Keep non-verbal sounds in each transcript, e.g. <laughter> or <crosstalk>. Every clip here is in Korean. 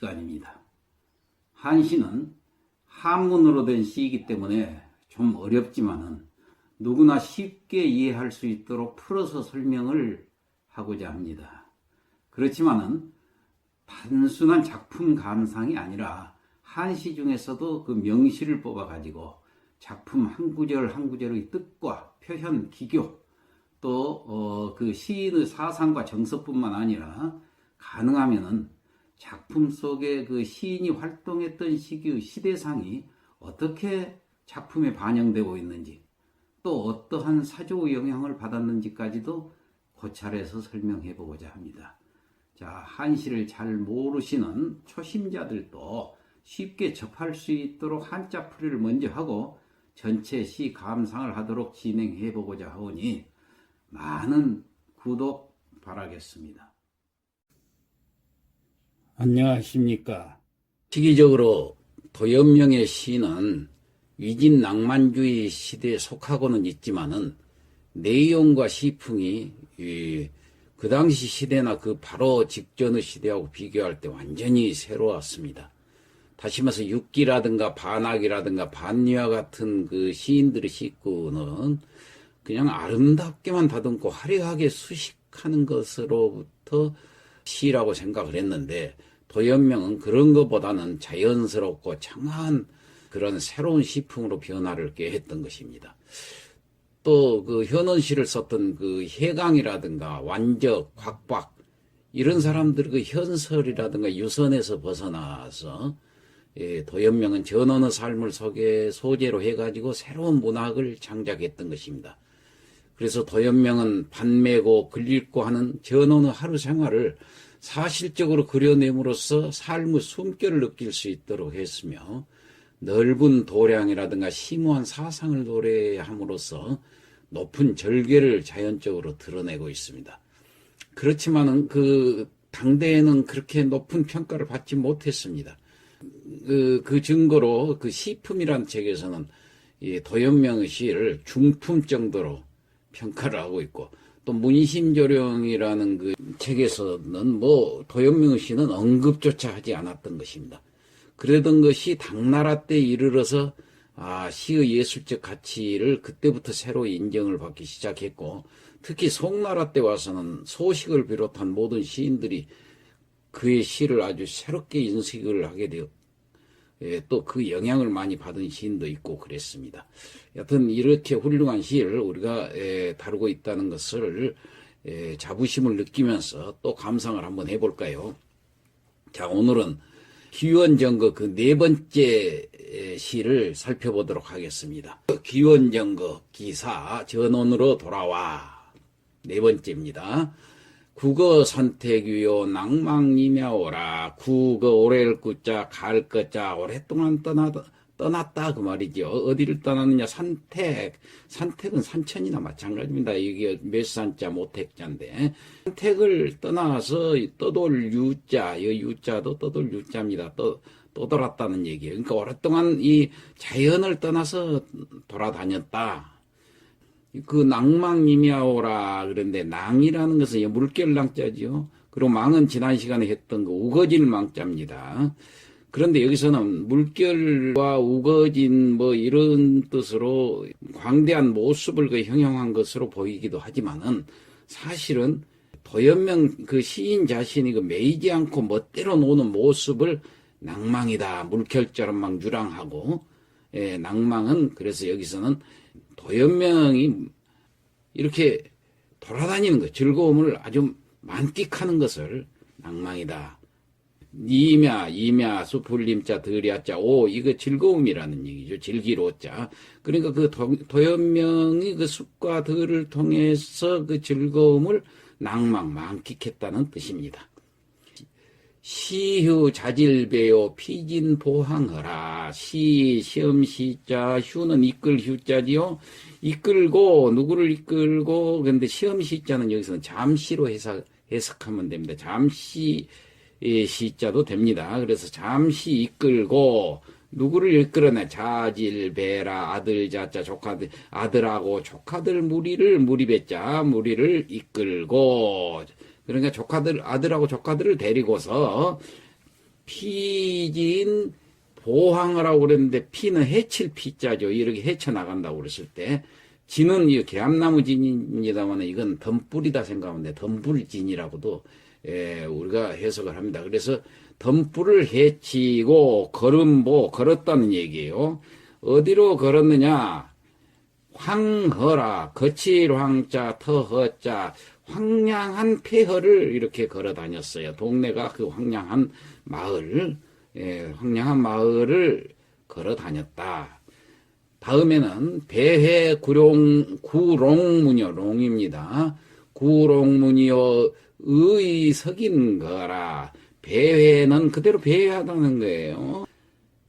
시간입니다. 한시는 한문으로 된 시이기 때문에 좀 어렵지만은 누구나 쉽게 이해할 수 있도록 풀어서 설명을 하고자 합니다. 그렇지만은 단순한 작품 감상이 아니라 한시 중에서도 그 명시를 뽑아 가지고 작품 한 구절 한 구절의 뜻과 표현, 기교 또그 시인의 사상과 정서뿐만 아니라 가능하면은 작품 속에 그 시인이 활동했던 시기의 시대상이 어떻게 작품에 반영되고 있는지 또 어떠한 사조의 영향을 받았는지까지도 고찰해서 설명해 보고자 합니다. 자, 한시를 잘 모르시는 초심자들도 쉽게 접할 수 있도록 한자 풀이를 먼저 하고 전체 시 감상을 하도록 진행해 보고자 하오니 많은 구독 바라겠습니다. 안녕하십니까. 시기적으로 도연명의 시는 위진 낭만주의 시대에 속하고는 있지만은 내용과 시풍이 이, 그 당시 시대나 그 바로 직전의 시대하고 비교할 때 완전히 새로웠습니다. 다시 말해서 육기라든가 반악이라든가 반리와 같은 그 시인들의 시구는 그냥 아름답게만 다듬고 화려하게 수식하는 것으로부터 시라고 생각을 했는데 도연명은 그런 것보다는 자연스럽고 청한 그런 새로운 시풍으로 변화를 꾀했던 것입니다. 또 그 현원시를 썼던 그 해강이라든가 완적, 곽박 이런 사람들 그 현설이라든가 유선에서 벗어나서 예, 도연명은 전원의 삶을 소개 소재로 해가지고 새로운 문학을 창작했던 것입니다. 그래서 도연명은 반매고 글읽고 하는 전원의 하루 생활을 사실적으로 그려냄으로써 삶의 숨결을 느낄 수 있도록 했으며 넓은 도량이라든가 심오한 사상을 노래함으로써 높은 절개를 자연적으로 드러내고 있습니다. 그렇지만은 그 당대에는 그렇게 높은 평가를 받지 못했습니다. 그, 그 증거로 그 시품이란 책에서는 이 도연명의 시를 중품 정도로 평가를 하고 있고 또 문심조령이라는 그 책에서는 뭐 도연명 씨는 언급조차 하지 않았던 것입니다. 그러던 것이 당나라 때 이르러서 아, 시의 예술적 가치를 그때부터 새로 인정을 받기 시작했고 특히 송나라 때 와서는 소식을 비롯한 모든 시인들이 그의 시를 아주 새롭게 인식을 하게 되었 예, 또 그 영향을 많이 받은 시인도 있고 그랬습니다. 여튼 이렇게 훌륭한 시를 우리가 예, 다루고 있다는 것을 예, 자부심을 느끼면서 또 감상을 한번 해볼까요? 자, 오늘은 기원정거 그 네 번째 시를 살펴보도록 하겠습니다. 기원정거 기사 전원으로 돌아와 네 번째입니다. 국어 선택위요 낭망이며 오라 국어 오래를 꾸자 갈 거자 오랫동안 떠나다 떠났다 그 말이죠. 어디를 떠났느냐 산택 산택은 산천이나 마찬가지입니다. 이게 몇 산자 모택자인데 산택을 떠나서 떠돌 유자 이 유자도 떠돌 유자입니다. 떠 떠돌았다는 얘기예요. 그러니까 오랫동안 이 자연을 떠나서 돌아다녔다. 그 낭망이미아오라 그런데 낭이라는 것은 물결 낭자지요. 그리고 망은 지난 시간에 했던 그 우거질 망자입니다. 그런데 여기서는 물결과 우거진 뭐 이런 뜻으로 광대한 모습을 그 형용한 것으로 보이기도 하지만은 사실은 도연명 그 시인 자신이 그 매이지 않고 멋대로 노는 모습을 낭망이다. 물결처럼 막 유랑하고 예, 낭망은 그래서 여기서는 도연명이 이렇게 돌아다니는 것, 즐거움을 아주 만끽하는 것을 낭망이다. 이며, 이며, 수풀림자, 들야자, 오, 이거 즐거움이라는 얘기죠. 즐기로자. 그러니까 그 도, 도연명이 그 숲과 들을 통해서 그 즐거움을 낭망, 만끽했다는 뜻입니다. 시휴 자질배요 피진 보항허라. 시 시험 시자 휴는 이끌 휴자지요. 이끌고 누구를 이끌고 근데 시험 시자는 여기서는 잠시로 해석 해석하면 됩니다. 잠시 시자도 됩니다. 그래서 잠시 이끌고 누구를 이끌어내? 자질 배라 아들 자자 조카들 아들하고 조카들 무리를 무리배자 무리를 이끌고 그러니까 조카들 아들하고 조카들을 데리고서 피진 보항을 그랬는데 피는 해칠 피자죠. 이렇게 헤쳐나간다고 그랬을 때 진은 이 계암나무 진입니다만 이건 덤불이다 생각하면 돼. 덤불진이라고도 예, 우리가 해석을 합니다. 그래서 덤불을 해치고 걸음보 걸었다는 얘기예요. 어디로 걸었느냐? 황허라 거칠 황자 터허자 황량한 폐허를 이렇게 걸어 다녔어요. 동네가 그 황량한 마을, 예, 황량한 마을을 걸어 다녔다. 다음에는 배회 구룡 구롱문이요 롱입니다. 구롱문이요 의석인 거라 배회는 그대로 배회하다는 거예요.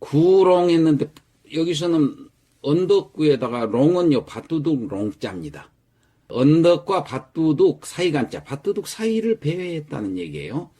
구롱했는데 여기서는 언덕구에다가 롱은요 밭두둑 롱자입니다. 언덕과 밭두둑 사이간자 밭두둑 사이를 배회했다는 얘기예요.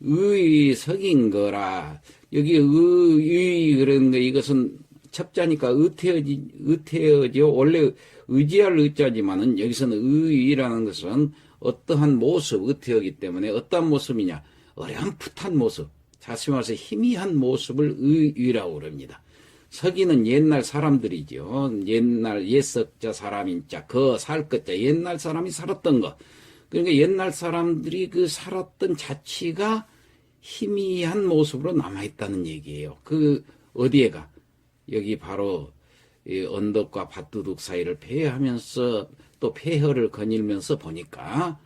의석인 거라 여기 의의 그런 거 이것은 첩자니까 의태어지 의태어지요 원래 의지할 의자지만은 여기서는 의의라는 것은 어떠한 모습 의태어기 때문에 어떠한 모습이냐 어렴풋한 모습 자신 말해서 희미한 모습을 의의라고 그럽니다. 서기는 옛날 사람들이죠. 옛날 옛석자 사람인자 그 살것자 옛날 사람이 살았던 거. 그러니까 옛날 사람들이 그 살았던 자취가 희미한 모습으로 남아있다는 얘기예요. 그 어디에가 여기 바로 이 언덕과 밭두둑 사이를 폐하면서 또 폐허를 거닐면서 보니까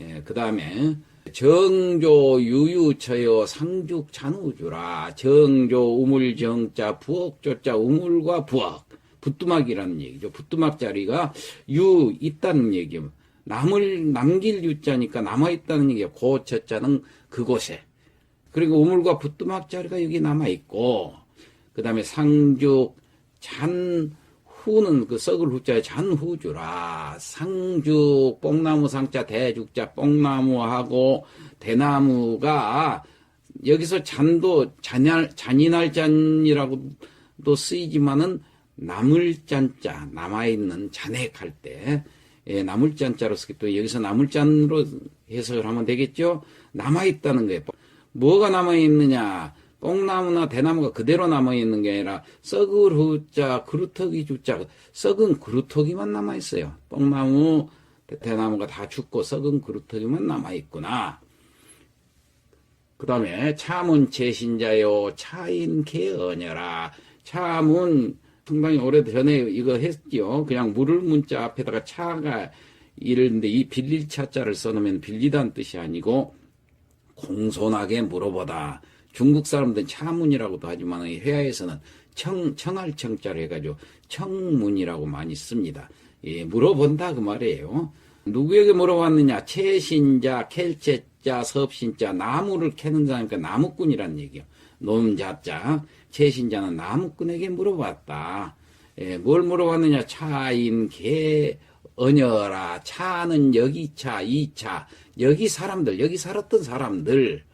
예, 그 다음에 정조 유유처요 상죽 잔우주라 정조 우물 정자 부엌 조자 우물과 부엌 부뚜막이라는 얘기죠. 부뚜막 자리가 유 있다는 얘기요. 남을 남길 유자니까 남아 있다는 얘기예요. 고 저자는 그곳에 그리고 우물과 부뚜막 자리가 여기 남아 있고 그 다음에 상죽 잔 후는 그 썩을 후자에 잔후주라 상죽 뽕나무 상자 대죽자 뽕나무하고 대나무가 여기서 잔도 잔할 잔인할 잔이라고도 쓰이지만은 나물 잔자 남아 있는 잔액할 때 예, 나물 잔자로 쓰기 또 여기서 나물 잔으로 해석을 하면 되겠죠. 남아 있다는 거예요. 뭐가 남아 있느냐? 뽕나무나 대나무가 그대로 남아 있는 게 아니라 썩을 후자 그루터기 주자 썩은 그루터기만 남아 있어요. 뽕나무 대나무가 다 죽고 썩은 그루터기만 남아 있구나. 그 다음에 차문 제신자요 차인 개언여라 차문 상당히 오래전에 이거 했죠. 그냥 물을 문자 앞에다가 차가 이랬는데 이 빌릴 차자를 써놓으면 빌리다는 뜻이 아니고 공손하게 물어보다. 중국 사람들은 차문이라고도 하지만 회화에서는 청, 청할 청자로 해가지고 청문이라고 많이 씁니다. 예, 물어본다 그 말이에요. 누구에게 물어봤느냐? 채신자, 켈체자, 섭신자, 나무를 캐는 사람이니까 나무꾼이라는 얘기요. 놈자자, 채신자는 나무꾼에게 물어봤다. 예, 뭘 물어봤느냐? 차인, 개, 언여라. 차는 여기 차, 이 차. 여기 사람들, 여기 살았던 사람들.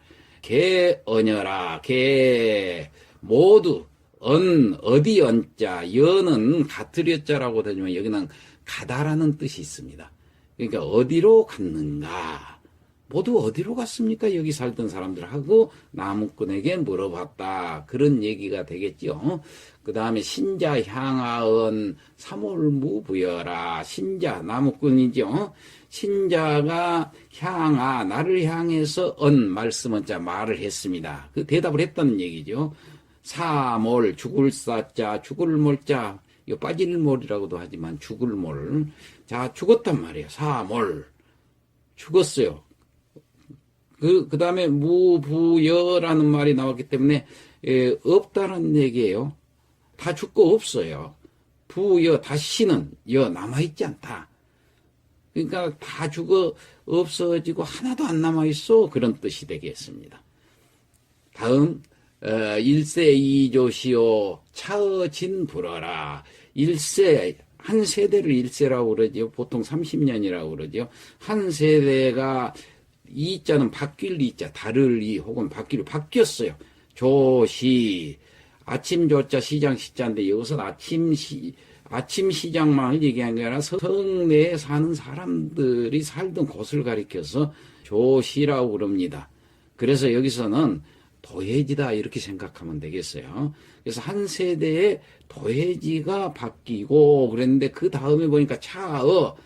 개, 언여라. 개, 모두. 언, 어디 언자. 여는 가트렸자라고 되지만 여기는 가다라는 뜻이 있습니다. 그러니까 어디로 갔는가. 모두 어디로 갔습니까? 여기 살던 사람들하고 나무꾼에게 물어봤다. 그런 얘기가 되겠죠. 그 다음에 신자 향하은 사몰무부여라. 신자, 나무꾼이죠. 신자가 향하, 나를 향해서 언, 말씀은 자, 말을 했습니다. 그 대답을 했다는 얘기죠. 사몰, 죽을 사자, 죽을 몰자, 이거 빠질 몰이라고도 하지만 죽을 몰. 자, 죽었단 말이에요. 사몰. 죽었어요. 그, 그 다음에 무부여라는 말이 나왔기 때문에, 에, 없다는 얘기예요. 다 죽고 없어요. 부여, 다시는 여 남아있지 않다. 그러니까 다 죽어 없어지고 하나도 안 남아있어. 그런 뜻이 되겠습니다. 다음, 어, 일세 이조시오 차어진 불어라. 일세, 한 세대를 일세라고 그러죠. 보통 30년이라고 그러죠. 한 세대가 이 자는 바뀔 이 자, 다를 이 혹은 바뀔 바뀌었어요. 조시 아침 조자 시장 시자인데 여기서 아침 시 아침 시장만 얘기한 게 아니라 성내에 사는 사람들이 살던 곳을 가리켜서 조시라고 그럽니다. 그래서 여기서는 도해지다 이렇게 생각하면 되겠어요. 그래서 한 세대에 도해지가 바뀌고 그랬는데 그 다음에 보니까 차어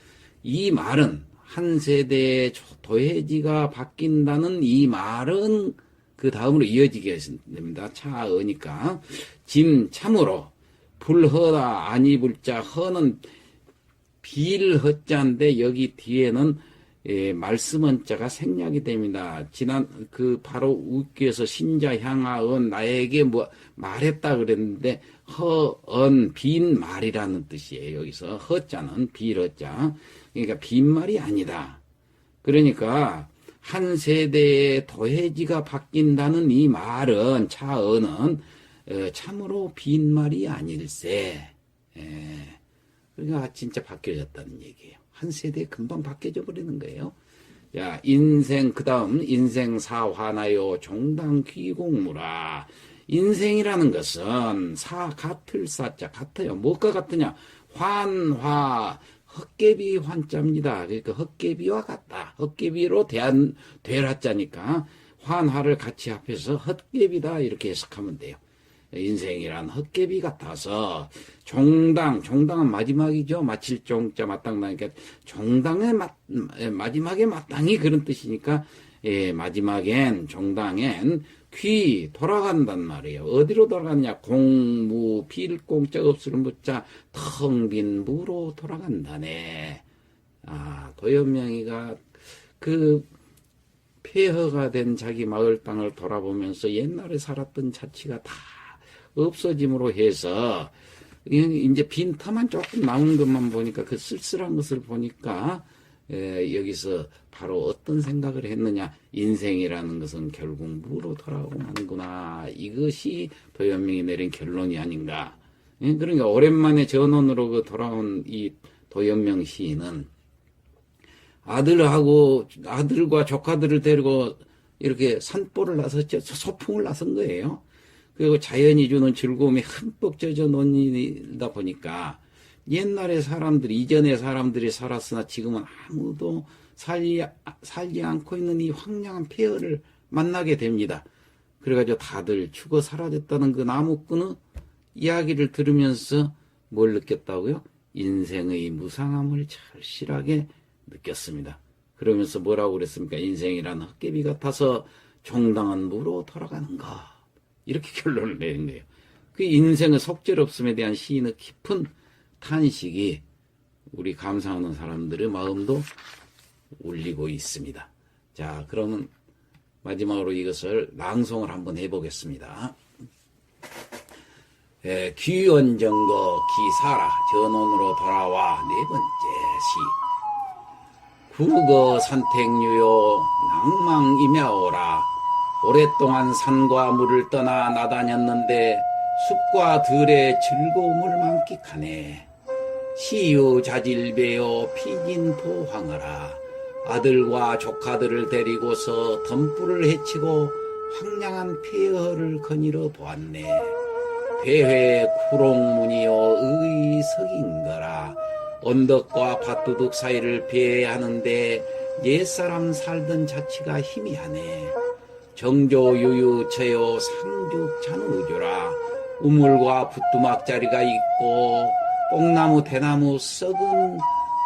이 말은 한 세대에 도해지가 바뀐다는 이 말은 그 다음으로 이어지게 됩니다. 차어니까 짐 참으로 불허다 아니 불자 허는 빌허자인데 여기 뒤에는 예, 말씀은 자가 생략이 됩니다. 지난 그 바로 웃기에서 신자 향하은 나에게 뭐 말했다 그랬는데 허언 빈 말이라는 뜻이에요. 여기서 허자는 빌허자 그러니까 빈 말이 아니다. 그러니까 한 세대의 도해지가 바뀐다는 이 말은 차어는 어, 참으로 빈 말이 아닐세. 예. 그러니까 진짜 바뀌어졌다는 얘기예요. 한 세대에 금방 바뀌어져 버리는 거예요. 야, 인생, 그 다음, 인생 사화나요, 종당 귀공무라. 인생이라는 것은 사, 같을 사자, 같아요. 뭐가 같으냐? 환 화, 헛개비 환자입니다. 그러니까 헛개비와 같다. 헛개비로 대한, 되라자니까 환화를 같이 합해서 헛개비다. 이렇게 해석하면 돼요. 인생이란 헛개비 같아서 종당 종당은 마지막이죠 마칠 종자 마땅나니까 종당의 마, 마지막에 마땅히 그런 뜻이니까 예, 마지막엔 종당엔 귀 돌아간단 말이에요. 어디로 돌아갔냐? 공무 필공자 없을 무자. 텅 빈 무로 돌아간다네. 아 도연명이가 그 폐허가 된 자기 마을 땅을 돌아보면서 옛날에 살았던 자취가 다 없어짐으로 해서 이제 빈터만 조금 남은 것만 보니까 그 쓸쓸한 것을 보니까 에, 여기서 바로 어떤 생각을 했느냐. 인생이라는 것은 결국 무로 돌아오고 마는구나. 이것이 도연명이 내린 결론이 아닌가. 예, 그러니까 오랜만에 전원으로 그 돌아온 이 도연명 시인은 아들하고 아들과 조카들을 데리고 이렇게 산보를 나섰죠 소풍을 나선 거예요. 그리고 자연이 주는 즐거움이 흠뻑 젖어 논이다 보니까 옛날에 사람들이 이전에 사람들이 살았으나 지금은 아무도 살지, 살지 않고 있는 이 황량한 폐허를 만나게 됩니다. 그래가지고 다들 죽어 사라졌다는 그 나무꾼의 이야기를 들으면서 뭘 느꼈다고요? 인생의 무상함을 절실하게 느꼈습니다. 그러면서 뭐라고 그랬습니까? 인생이란 헛개비 같아서 정당한 무로 돌아가는가. 이렇게 <laughs> 결론을 내린 거예요. 그 인생의 속절없음에 대한 시인의 깊은 탄식이 우리 감상하는 사람들의 마음도 울리고 있습니다. 자, 그러면 마지막으로 이것을 낭송을 한번 해보겠습니다. 에, 귀원정거 기사라 전원으로 돌아와 네 번째 시 국어 선택유요 낭망이며오라 오랫동안 산과 물을 떠나 나다녔는데 숲과 들의 즐거움을 만끽하네. 시유 자질배여 피진포황하라. 아들과 조카들을 데리고서 덤불을 헤치고 황량한 폐허를 거닐어 보았네. 배회 구롱문이여 의석인거라. 언덕과 밭두둑 사이를 배하는데 옛사람 살던 자취가 희미하네. 정조유유 처요 상죽 잔우주라 우물과 부뚜막자리가 있고 뽕나무 대나무 썩은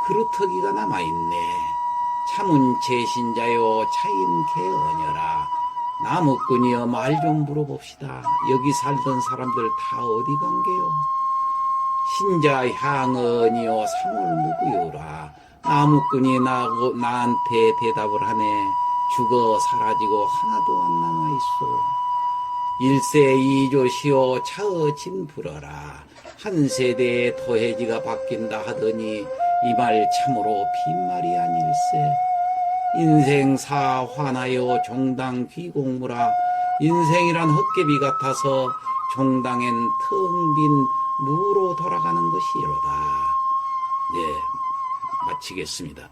그루터기가 남아있네. 참은 제신자요 차인 개언여라. 나무꾼이여 말 좀 물어봅시다. 여기 살던 사람들 다 어디 간게요? 신자 향언이여 사물무구요라. 나무꾼이 나고 나한테 대답을 하네. 죽어 사라지고 하나도 안 남아 있어. 일세 이조시오 차어 진불어라. 한 세대의 토해지가 바뀐다 하더니 이 말 참으로 빈말이 아닐세. 인생 사화나요 종당 귀공무라. 인생이란 헛개비 같아서 종당엔 텅 빈 무로 돌아가는 것이로다. 네, 마치겠습니다.